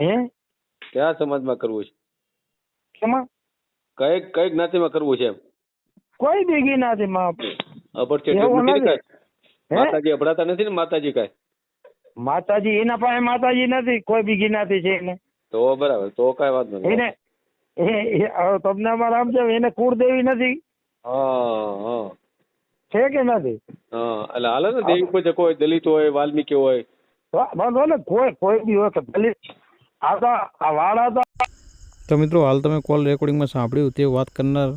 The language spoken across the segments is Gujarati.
હે? કયા સમાજમાં કરવું છે? કેમાં? કઈ કઈ જ્ઞાતિમાં કરવું છે કોઈ બી ગિનાથી માં અભડ છે એવું નથી ને નથી. કાંઈ? હે? માતાજી અભડાતા નથી ને માતાજી કાંઈ? માતાજી એના પાસે માતાજી નથી કોઈ બી ગિનાથી છે એને. તો બરાબર તો કઈ વાત નથી એને તમને અમારે સમજાવ એને કુળદેવી નથી? છે કે નથી? હા એટલે હાલે ને દેવી પૂજક હોય દલિત હોય વાલ્મીકી હોય. વાંધો ને કોઈ કોઈ બી હોય કે દલિત તો મિત્રો, હાલ તમે કોલ રેકોર્ડિંગમાં સાંભળ્યું તે વાત કરનાર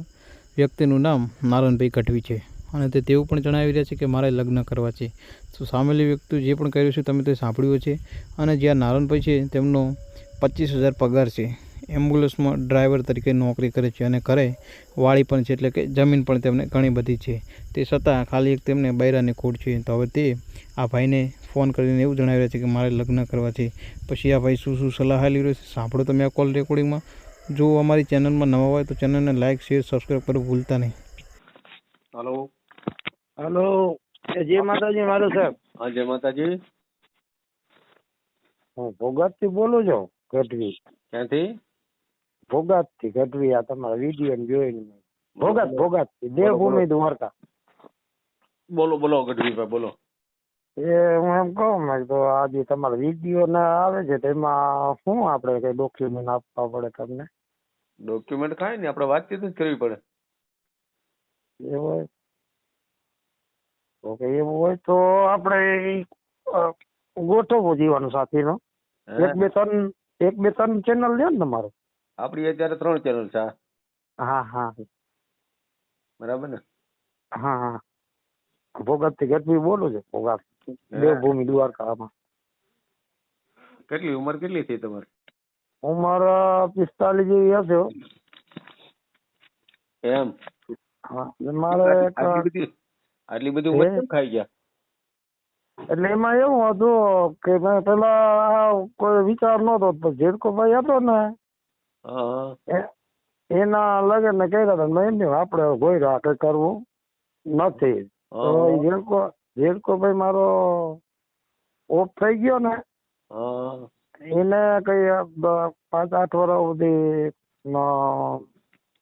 વ્યક્તિનું નામ નારાયણભાઈ ગઢવી છે. અને તે તેવું પણ જણાવી રહ્યા છે કે મારે લગ્ન કરવા છે. તો સામેલી વ્યક્તિ જે પણ કર્યું છે તમે તે સાંભળ્યું છે અને જ્યાં નારાયણભાઈ છે, તેમનો પચીસ હજાર પગાર છે. એમ્બ્યુલન્સમાં ડ્રાઈવર તરીકે નોકરી કરે છે અને ઘરે વાળી પણ છે, એટલે કે જમીન પણ તેમને ઘણી બધી છે. તે છતાં ખાલી એક તેમને બૈરાની ખોટ છે. તો હવે તે આ ભાઈને ફોન કરીને એવું જણાવી રહ્યા છે કે મારે લગ્ન કરવા છે પછી આ ભાઈ શું શું સલાહ આપી રહ્યો છે સાંભળો તમે આ કોલ રેકોર્ડિંગમાં જો અમારી ચેનલમાં નવા હોય તો ચેનલને લાઇક શેર સબસ્ક્રાઈબ કરવું ભૂલતા નહીં. હલો હલો જય માતાજી મારો સાહેબ. હા જય માતાજી. હું ભોગાતથી બોલું છું ગઢવી. ક્યાંથી? ભોગાતથી ગઢવી આ તમારા વીડિયો જોઈને ભોગાત ભોગાતથી દેવભૂમિ દ્વારકા. બોલો બોલો ગઢવી ભાઈ બોલો. એ હું એમ કહું ને તો આ જે તમારા વીડિયો ને આવે છે તેમાં શું આપણે કઈ ડોક્યુમેન્ટ આપવા પડે તમને? ડોક્યુમેન્ટ કાંઈ નહીં આપણે વાતચીત જ કરવી પડે. એવું હોય? ઓકે એવું હોય તો આપણે ગોઠવવું જીવન સાથીનો. એક બે ત્રણ એક બે ત્રણ ચેનલ લ્યો ને તમારો. આપણી અત્યારે ત્રણ ચેનલ છે હા. હા બરાબર ને? હા હા. ભોગતથી ગઢવી બોલું છું ભોગાત. દેવભૂમિ દ્વારકામાં કેટલી ઉંમર કેટલી થઈ તમારી? ઉંમર પિસ્તાલીસ જેવી હશે એમ? એટલે મારે આટલી બધી ઉંમર ખાઈ ગયા? એટલે એમાં એવું હતું કે મેં પેલા કોઈ વિચાર નતો જેડકોભાઈ હતો ને એના લગ્ન ને કર્યા હતા મેં એમ નહીં આપણે ગોયરા કઈ કરવું નથી. હા ભાઈ મારો ઓફ થઈ ગયો ને એને કઈ પાંચ આઠ વર્ષ સુધી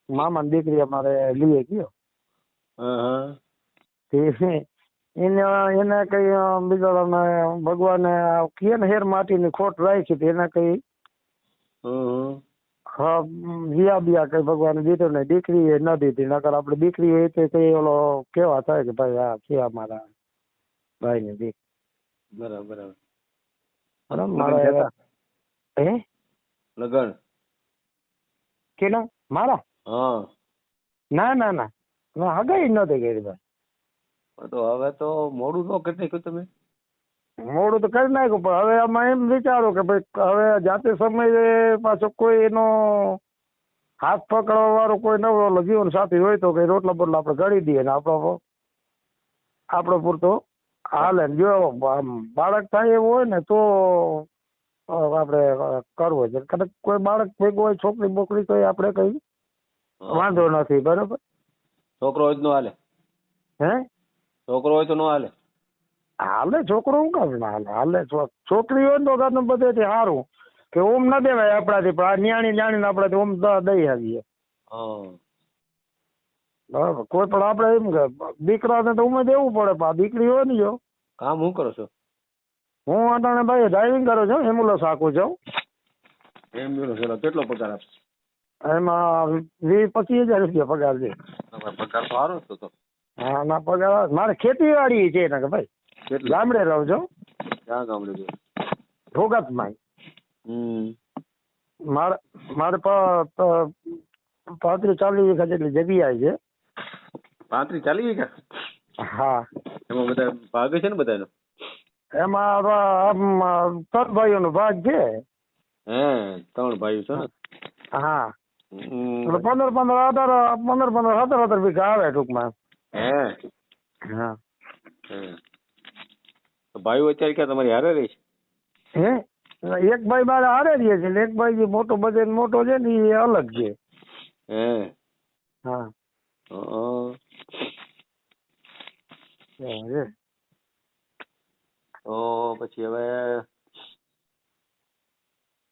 મામા દીકરી અમારે લઈએ ગયો. એને એને કઈ બિચારાને ભગવાને કીએ ને હેર માટીની ખોટ રાખી હતી એને કઈ હા. વિયા બિયા કઈ ભગવાન દીધું ને દીકરી એ ન દીધી નકર આપણે દીકરી હોય તે કઈ ઓલો કેવા થાય કે ભાઈ આ છે અમારા. ભાઈ ને દીકરી બરાબર. બરાબર મારે થયા હે? લગન? કેના? મારા? હા. ના ના ના. ના હગાઈ નહોતી કરી ભાઈ. તો હવે તો મોડું ન કરી નાખ્યું તમે. મોડું તો કરી નાખ્યું પણ હવે આમાં એમ વિચારો કે ભાઈ હવે જાતે સમયે પાછો કોઈ એનો હાથ પકડવા વાળો કોઈ નવો જીવન સાથી હોય તો કઈ રોટલા બોટલા આપણે ગળી દઈએ ને આપણો આપણો પૂરતો હાલે જો બાળક થાય એવું હોય ને તો આપણે કરવો છે. કદાચ કોઈ બાળક ભેગું હોય છોકરી બોકરી તો આપણે કઈ વાંધો નથી બરોબર? છોકરો હોય તો ન હાલે. હે? છોકરો હોય તો ન હાલે. હાલે છોકરો હું કામ ના હાલે? હાલે છોકરી હોય ને તો તને બધેથી સારું કે ઓમ ના દેવાય આપણાથી પણ આ ન્યાણી ન્યાણી આપણાથી ઓમ દઈ આવીએ. હા. બરાબર. કોઈ પણ આપણે એમ કે દીકરાને તો ઉમે દેવું પડે પણ દીકરી હોય ને જો. કામ શું કરો છો? હું અટાણે ભાઈ ડ્રાઇવિંગ કરું છું એમ્બ્યુલન્સ આખું છું. એમ્બ્યુલન્સ એનો કેટલો પગાર આપશે એમાં વીસ પચીસ હજાર રૂપિયા પગાર છે. પગાર સારો છે તો. હા ના પગાર. મારે ખેતીવાડી છે ને કે ભાઈ. ગામડે રહું છું. ક્યાં ગામડે છો ભોગાતમાં મારે મારે પાંત્રીસ ચાલીસ વીઘા જેટલી જગ્યા છે. પાંત્રીસ ચાલી વીઘા હા. એમાં બધા ભાગ છે ને બધાનો? એમાં ત્રણ ત્રણ ભાઈઓનો ભાગ છે. હે ત્રણ ભાઈઓ છે ને? હા. એટલે પંદર પંદર અઢાર પંદર પંદર સત્તર સત્તર વીઘા આવે ટૂંકમાં. હે? હા. તો ભાઈઓ અત્યારે ક્યાં તમારી હારે રહી છે? હે? એક ભાઈ મારે હારે રહે છે ને એક ભાઈ જે મોટો બધે મોટો છે ને એ અલગ છે. હે. હા. તો પછી હવે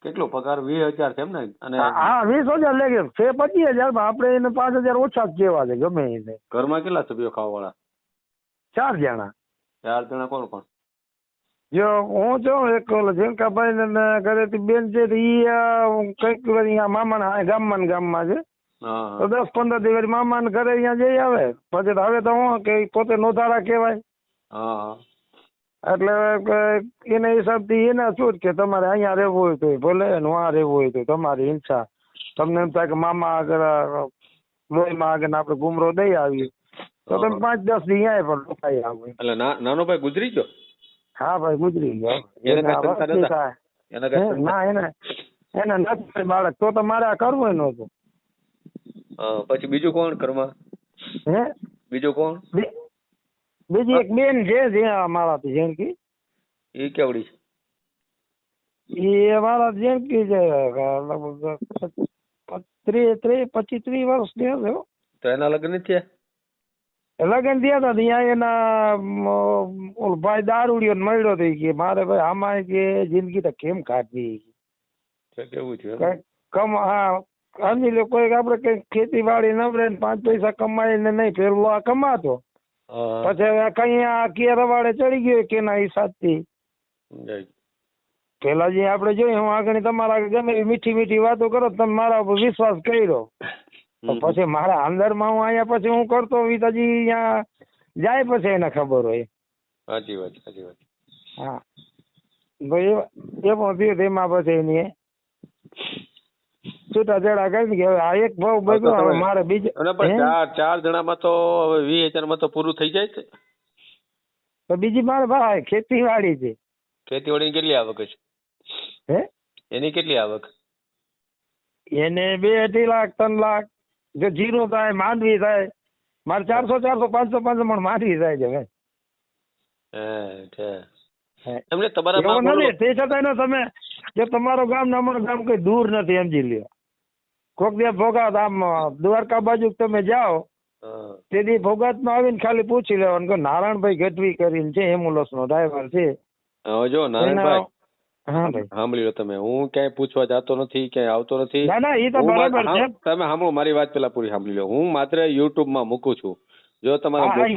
કેટલો પગાર? વીસ હજાર છે એમ ને? અને હા વીસ હજાર લે છે પચીસ હજાર પણ આપણે એને પાંચ હજાર ઓછા જ કહેવા છે ગમે એને ઘરમાં કેટલા સભ્યો ખાવા વાળા ચાર જણા. ચાર જણા કોણ કોણ? જો હું છું એક ઓલો ઝીણકાભાઈ ને ઘરેથી બેન છે એ કંઈક મામા અહીંયા મામાના ગામમાં ગામમાં છે. તો દસ પંદર દિવસ મામા ને ઘરે અહીંયા જઈ આવે. પછી હવે તો હું કે પોતે નોધારા કહેવાય. હા. એટલે એના હિસાબથી એના શું કે તમારે અહીંયા રહેવું હોય તો ભલે ને વहाँ રહેવું હોય તો તમારી ઈચ્છા. તમને એમ થાય કે મામા આગળ લોહીમાં આગળ આપણે ગુમરો દઈ આવીએ. તો તમે પાંચ દસ દી અહીંયા પણ રોકાઈ આવો એટલે નાનો ભાઈ ગુજરી ગયો? હા ભાઈ ગુજરી ગયો. ના એને એને નથી બાળક. તો તો મારે આ કરવું નહોતું. હા, પછી બીજું કોણ ઘરમાં? હે? બીજું કોણ? બીજી એક બેન છે જે અમારાથી જેણકી એ કેવડી છે? એ અમારા જેણકી છે લગભગ પચીસ ત્રીસ વર્ષની હશે. તો એના લગ્ન થયા? લગ્ન થયા હતા ત્યાં એના ઓલ ભાઈ દારૂડિયો ને મળ્યો થઈ કે મારે ભાઈ આમાં કે જિંદગી તો કેમ કાઢવી કેવું છે કમ હા સમજી લો કોઈક આપણે કઈ ખેતીવાડી નવરે ને પાંચ પૈસા કમાઈને નહીં ફેરવો આ કમાતો. પછી હવે કઈ આ કેરવાડે ચડી ગયો કેના હિસાબથી પેલા જે આપણે જોઈએ હું આગળ તમારા ગમે એવી મીઠી મીઠી વાતો કરો તમે મારા ઉપર વિશ્વાસ કર્યો. પછી મારા અંદરમાં હું અહીંયા પછી હું કરતો વિતાજી અહીંયા જાય પછી એને ખબર હોય. સાચી વાત સાચી વાત. હા. ભાઈ એ પણ થયું તેમાં પછી એની છૂટાછેડા કરી કે હવે આ એક ભાવ બગ્યો હવે મારે બીજા પણ? ચાર ચાર જણામાં તો હવે વીસ હજારમાં તો પૂરું થઈ જાય છે. તો બીજી મારે ભાઈ ખેતીવાડી છે. ખેતીવાડીની કેટલી આવક છે હે? એની કેટલી આવક? એને બે અઢી લાખ ત્રણ લાખ જો જીરો થાય માંડવી થાય મારે ચારસો ચારસો પાંચસો પાંચસો મણ માંડવી થાય છે ભાઈ. એમને તમારા એવું નથી તે છતાં તમે જો તમારો ગામ ને અમારું ગામ કઈ દૂર નથી સમજી લ્યો. કોક દે ભોગાત આમ દ્વારકા બાજુ તમે જાઓ. તે દી ભોગાતમાં આવીને ખાલી પૂછી લેવાનું કે નારાયણભાઈ ગઢવી કરીને છે એમ્બ્યુલન્સ નો ડ્રાઈવર છે. જો નારાયણભાઈ હા ભાઈ. સાંભળી લો તમે હું ક્યાંય પૂછવા જતો નથી ક્યાંય આવતો નથી. ના ના એ તો બરાબર છે. તમે સાંભળો મારી વાત પેલા પૂરી સાંભળી લો. હું માત્ર યુટ્યુબમાં મૂકું છું. જો તમારે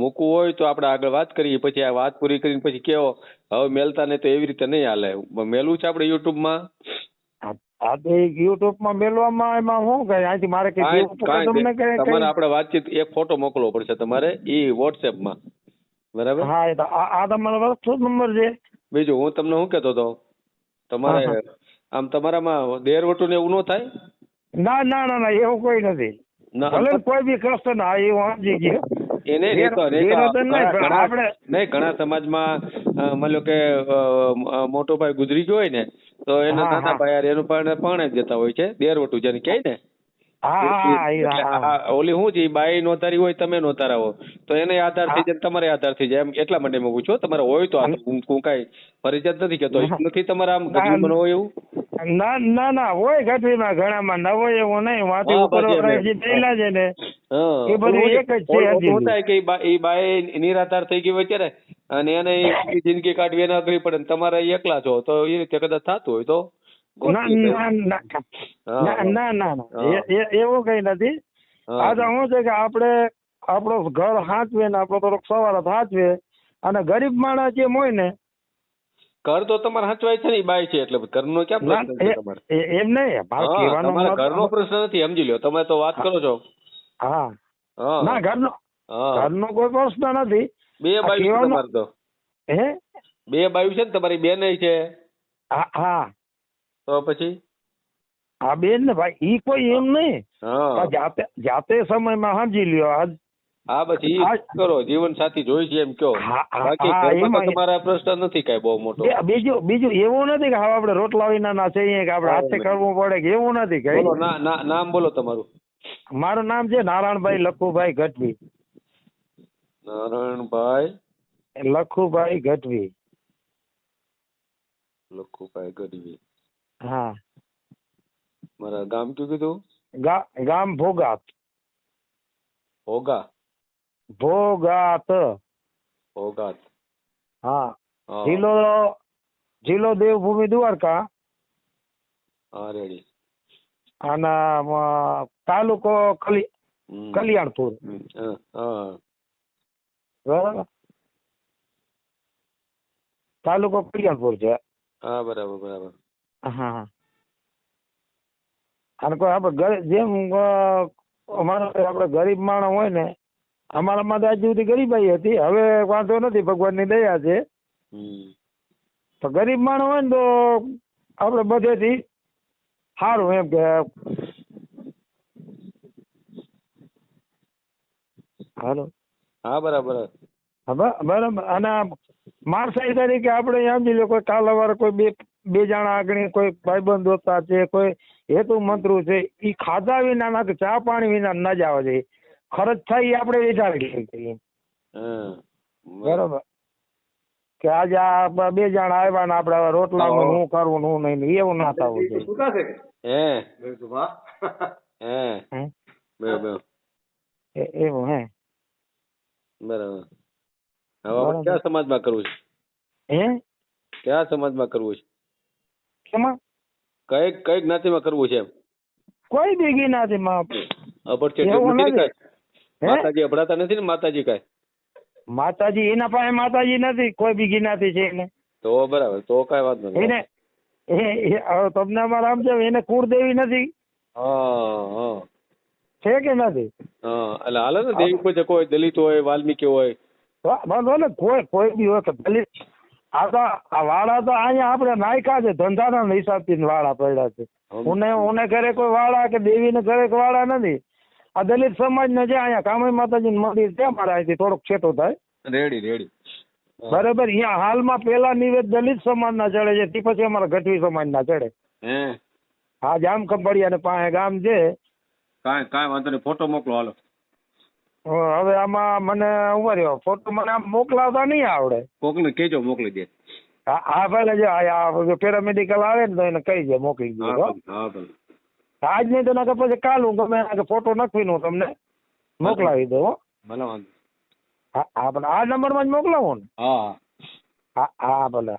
મૂકવું હોય તો આપણે આગળ વાત કરીએ પછી આ વાત પૂરી કરીને પછી કેવો હવે મેલતા ને તો એવી રીતે નહીં હાલે. મેલું છે આપણે યુટ્યુબ માં તો યુટ્યુબમાં મેલવામાં એમાં શું કઈ અહીંથી મારે કઈ કાંઈ- દેવું પડે કાંઈ તમને કઈ તમારે આપણે વાતચીત એક ફોટો મોકલવો પડશે તમારે ઈ વોટ્સએપમાં બરાબર? હા એ તો આ તમારો વોટ્સઅપ નંબર છે? બીજું હું તમને શું કહેતો હતો? તમારે આમ તમારામાં દેરવટું ને એવું ન થાય? ના ના ના ના એવું કોઈ નથી. ભલે કોઈ બી કષ્ટ ના એ એવું સમજી ગયો. એને નહીં ઘણા- સમાજમાં માની લો કે મોટો ભાઈ ગુજરી ગયો હોય ને તો એના નાના ભાઈ એનું પણ પણ જતા હોય છે દેરવટું જેને કહે ને. હા હા હા હા, હા ઓલી શું છે બાઈ નોતારી હોય તમે નોંધારાવો તો એને આધાર થઈ જાય તમારે આધાર થઈ જાય. એમ એટલા માટે મેં છું તમારે હોય તો હું કઈ ફરજિયાત નથી કેતો. નથી તમારા આમ. ગઢવીમાં હોય એવું? ના ના ના હોય ગઢવીમાં ઘણામાં ન હોય એવું નહીં. વાતે હા, ઉપર. જે થયેલા છે ને હા. એ બધું એક જ છે થાય કે એ બા- નિરાધાર થઈ ગઈ હોય ત્યારે અને એને જિંદગી કાઢવી એને અઘરી પડે તમારે એકલા છો તો એ રીતે કદાચ થતું હોય તો ના ના એવું કઈ નથી. આજે શું છે કે આપણે આપણો ઘર હાચવે ને આપણો થોડોક સવાર હાચવે. અને ગરીબ માણસ જેમ હોય ને ઘર તો તમારે હચવાય છે ને બાય છે એટલે ઘરનો ક્યાં ના, પ્રશ્ન છે તમારે? એમ નહીં તમારા ઘરનો પ્રશ્ન નથી સમજી લ્યો. તમે તો વાત કરો છો. હા. હા. ના ઘરનો હા. ઘરનો કોઈ પ્રશ્ન નથી. બે બાયુ છે તમારે તો. હે? બે બાયુ છે ને તમારી બેન છે. હા હા. તો પછી? આ બેન ને ભાઈ ઈ કોઈ એમ નહીં. જાતે જાતે સમયમાં સમજી લ્યો આજ. હા પછી ઈ કરો જીવન સાથી જોઈ છે એમ કયો હા, હા, બાકી ઘરમાં તમારા પ્રશ્ન નથી કઈ બહુ મોટો. બીજું બીજું એવું નથી કે હવે આપણે રોટલા વિના ના છે કે આપણે હાથે કરવું પડે કે એવું નથી કઈ. નામ બોલો તમારું. મારું નામ છે નારાયણભાઈ લખુભાઈ ગઢવી. નારાયણભાઈ? લખુભાઈ ગઢવી. લખુભાઈ ગઢવી. હા. મારા ગામ કયું કીધું? ગામ ભોગાત ભોગા? ભોગાત. ભોગાત. હા. જિલ્લો જિલ્લો દેવભૂમિ દ્વારકા. હા રેડી. અ, તાલુકો કલી કલ્યાણપુર. બરાબર? તાલુકો કલ્યાણપુર છે. હા બરાબર બરાબર. હા અને કોઈ આપણે જેમ અમારા આપણે ગરીબ માણસ હોય ને અમારામાં તો આજ સુધી ગરીબાઈ હતી. હવે વાંધો નથી ભગવાનની દયા છે. તો ગરીબ માણસ હોય ને તો આપણે બધેથી સારું એમ કે હાલો હા બરાબર. બરાબર અને માણસાઈ તરીકે આપણે સમજી લો કોઈ કાલાવાર કોઈ બે બે જણા આગળ કોઈ ભાઈબંધ હોતા છે કોઈ હેતુ મંત્રુ છે એ ખાધા વિના ના કે ચા પાણી વિના ના જ આવે છે. ખર્ચ થાય એ આપણે વિચારી શકીએ બરાબર. કે આજે આ બે જણા આવ્યા ને આપણે રોટલા રોટલામાં હું કરવું હું નહીં એવું ના થવું જોઈએ. હે હે બરાબર એવું હે બરાબર હવે કયા સમાજમાં કરવું છે હે કયા સમાજમાં કરવું છે કેમાં કઈ કઈ જ્ઞાતિમાં કરવું કોઈ માતાજી અભડાતા નથી ને માતાજી કાંઈ માતાજી એના પાસે માતાજી નથી કોઈ બીજી નથી છે એને તો બરાબર તો કઈ વાંધો નથી એને તમને અમારા આમ છે એને કુળદેવી નથી? છે કે નથી? એટલે હાલે ને દેવી પૂજક હોય દલિત હોય વાલ્મીકી હોય. વાંધો ને કોઈ કોઈ બી હોય દલિત. આ તો આ વાળા તો અહીંયા આપણે નાયકા છે ધંધાના હિસાબથી વાળા પડ્યા છે. ઉને ઉને ઘરે કોઈ વાળા કે દેવીને ઘરે કોઈ વાળા નથી. આ દલિત સમાજ ને જે અહીંયા કામય માતાજી મંદિર છે અમારા અહીંથી થોડોક છેટો થાય. Ready ready. બરાબર અહીંયા હાલમાં પેલા નિવેદ દલિત સમાજના ચડે છે તે પછી અમારા ગઢવી સમાજના ચડે. હા? જામ ખંભાળિયા ને પાસે ગામ છે. કાંઈ કાંઈ વાંધો નહીં ફોટો મોકલો હાલો. હવે આમાં મને ઊભા રહ્યો ફોટો મને આમ મોકલાવતા નહીં આવડે. કોકને કેજો મોકલી દે. હા ભલે જો આ- પેરામેડિકલ આવે ને તો એને કહી દે મોકલી દે હા. ભલે, આજ નહીં તો નાખે પછી કાલ હું ગમે ફોટો નાખવી હું તમને મોકલાવી દઉં હો. ભલે વાંધો હા હા ભલે આ નંબરમાં જ મોકલાવો ને. હા. હા હા હા ભલે.